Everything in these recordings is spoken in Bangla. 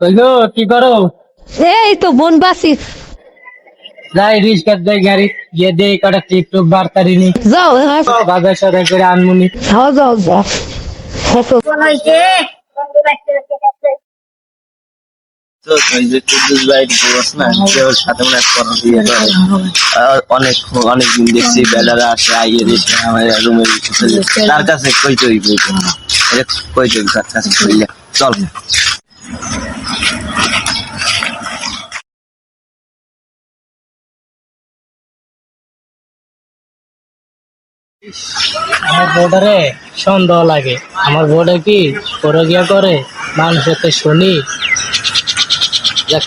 ওই গো কি করো? এই তো বোন বাসি। যাই রিস্কার যাই গাড়ি গিয়ে দেই কটা টিকটক বার্তারি নি। যাও হ্যাঁ। বাজার সদাই করে আনমুনি যাও যাও যাও। দিয়ে অনেক অনেক দিন দেখছি বেলারা আসে আইয়ে দেখে আমার তার কাছে কই চই কই তার কাছে চল। আমার বোর্ডারে সন্দেহ লাগে। আমার বোর্ডে কি করে গিয়া করে? মানুষের তো শুনি। যাক,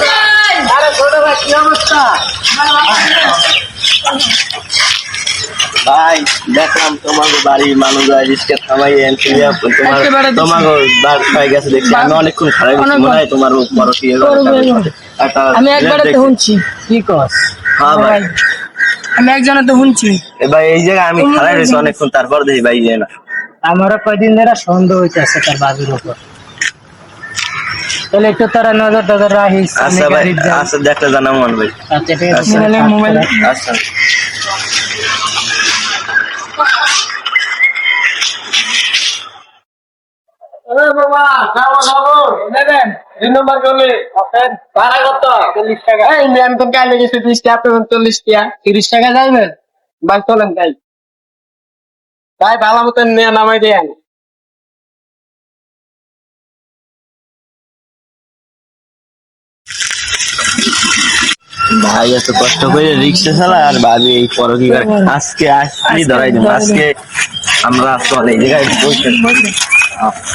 ভাই দেখলাম তোমাকে বাড়ির মানুষ রিস্কে থামাই তোমার। তোমাকে বার হয়ে গেছে দেখছি। আমি অনেকক্ষণ খারাপ হয়েছি মনে হয় তোমার বড় কি আমি একবারে তো শুনছি কি কস? হ্যাঁ ভাই। আমি একজনে তো শুনছি এবার এই জায়গায় আমি খারাপ হয়েছি অনেকক্ষণ তারপর দেখি ভাই যে না। আমারও কয়দিন ধরে সন্দেহ হইতেছে তার বাবির উপর। তাহলে একটু তারা নজর টজর রাখিস আচ্ছা ভাই আচ্ছা দেখতে জানাব মন ভাই। আচ্ছা ঠিক আছে। আচ্ছা। আপনার তিরিশ টাকা চলেন তাই তাই নামাই ভাই এত কষ্ট করে রিক্সা চালা আর ভাবি এই পরকি আজকে আজকে ধরাই আজকে আমরা চলে জায়গায়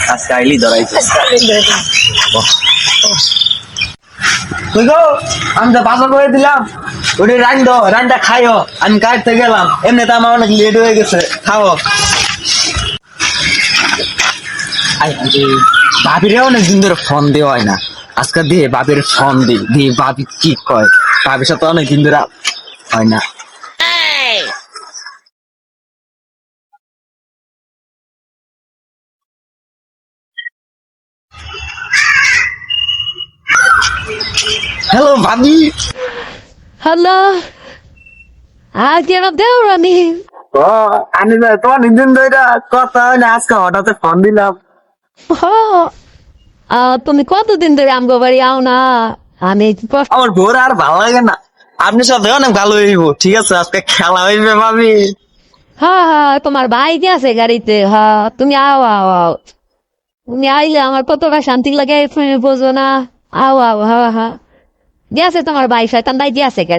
আজকে আইলি আমি তো বাসা করে দিলাম। ওটি খাইও। আমি কাটতে গেলাম। এমনি তো আমার অনেক লেট হয়ে গেছে। খাও। বাবিরে অনেক দিন ধরে ফোন দেওয়া হয় না। আজকে দিয়ে বাবির ফোন দি দিয়ে বাবি কি কয়? বাবির সাথে অনেক দিন ধরে হয় না। হ্যালো ভাবি হ্যালো আজ যেন দেও রানি ও আমি তো তো অনেক দিন ধরে কথা হয় না আজকে হঠাৎ ফোন দিলাম। তুমি কতদিন ধরে আমগো বাড়ি আও না? আমি আমার ভোর আর ভালো লাগে না। আপনি সাথে অনেক ভালো হইব ঠিক আছে? আজকে খেলা হইবে ভাবি। হ্যাঁ হ্যাঁ তোমার ভাই যে আছে গাড়িতে হ্যাঁ তুমি আও আও আও। তুমি আইলে আমার কতটা শান্তি লাগে তুমি বোঝো না। আও আও হ্যাঁ হ্যাঁ গেছে তোমার ভাই শয়তান ভাই গেছে কে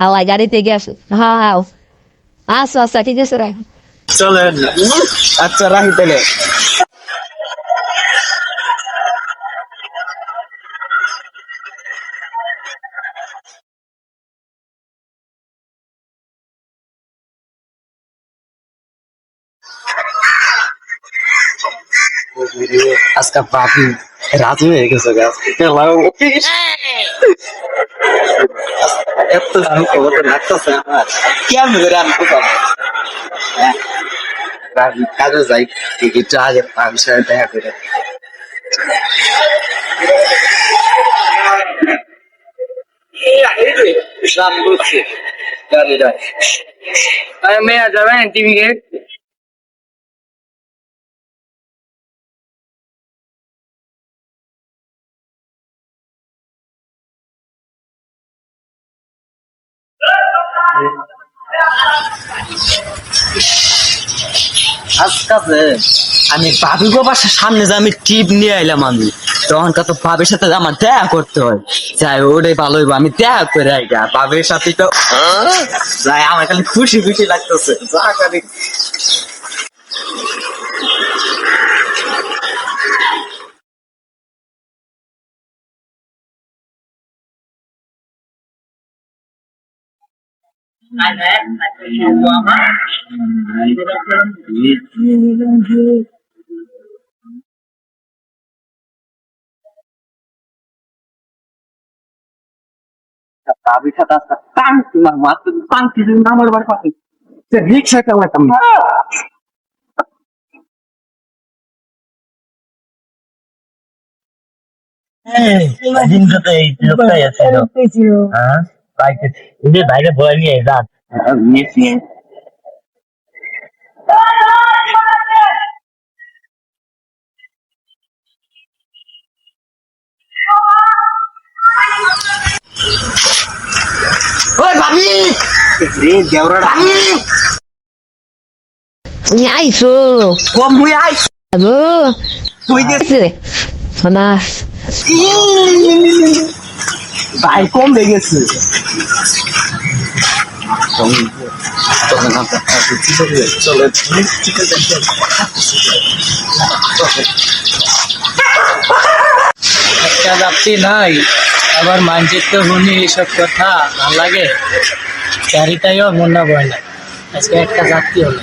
হাওয়াই গাড়িতে গেছে হ্যাঁ হ্যাঁ আসো আচ্ছা ঠিক আছে রাখ চলেন আচ্ছা রাহি তাহলে আজকে বাবু রাজু হয়ে গেছে গাছ খেলা এত দাম খবর লাগতেছে আমার কেমন করে আমি হ্যাঁ রাজু কাজে যাই টিকিট আগে পাঁচশো টাকা করে দাম বলছে গাড়িটা মেয়ে যাবেন টিভি আজকাছে আমি গো বাসার সামনে যে আমি টিপ নিয়ে আইলাম আমি তখন কত বাবের সাথে আমার দেখা করতে হয়। যাই ওটাই ভালো হইব আমি দেখা করে আইগা বাবের সাথে তো যাই আমার খালি খুশি খুশি লাগতেছে। যা tapi kata tang lah waktu tang di nama luar pasti jadi saya tahu teman এই দিন তো এই লোকটাই আছে হ্যাঁ যে বাইরে বয়ে নিয়ে যান নিয়েছি ওই ভাবি! আইসো কম হয়ে তুই ভাই, কম গেছে একটা যাত্রী নাই, আবার মানচিত্র শুনি এইসব কথা ভালো লাগে? গাড়িটাইও মনে বয় না আজকে একটা যাত্রী হলো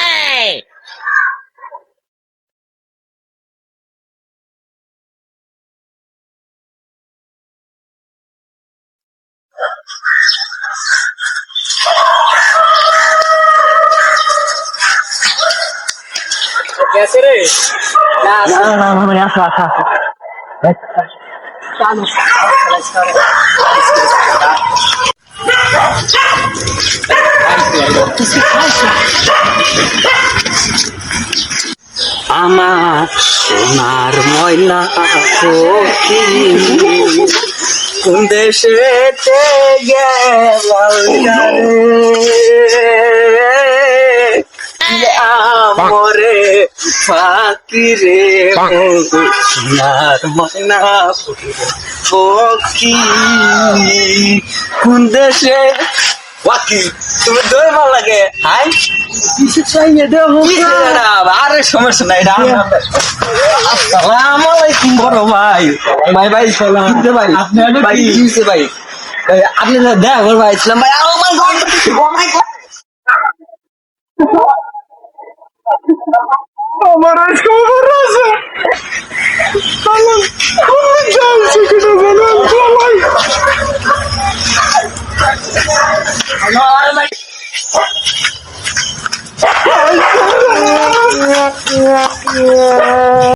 গেছে রে? না না না না না আসো আসো আমার সোনার ময়না কোন দেশে আমরে ফাঁকি রে সোনার ময়না সখী কোন দেশে? ওয়াকি তুমি দই ভালো লাগে? হাই? আরে সমস্যা নাই আসসালামু আলাইকুম বড় ভাই। ভাই ভাই সালাম। ভাই আপনি ভাই ভাই আপনি না দেখা করব ভাই ইসলাম ভাই ও মাই গড ও মাই গড আমার আজকে খবর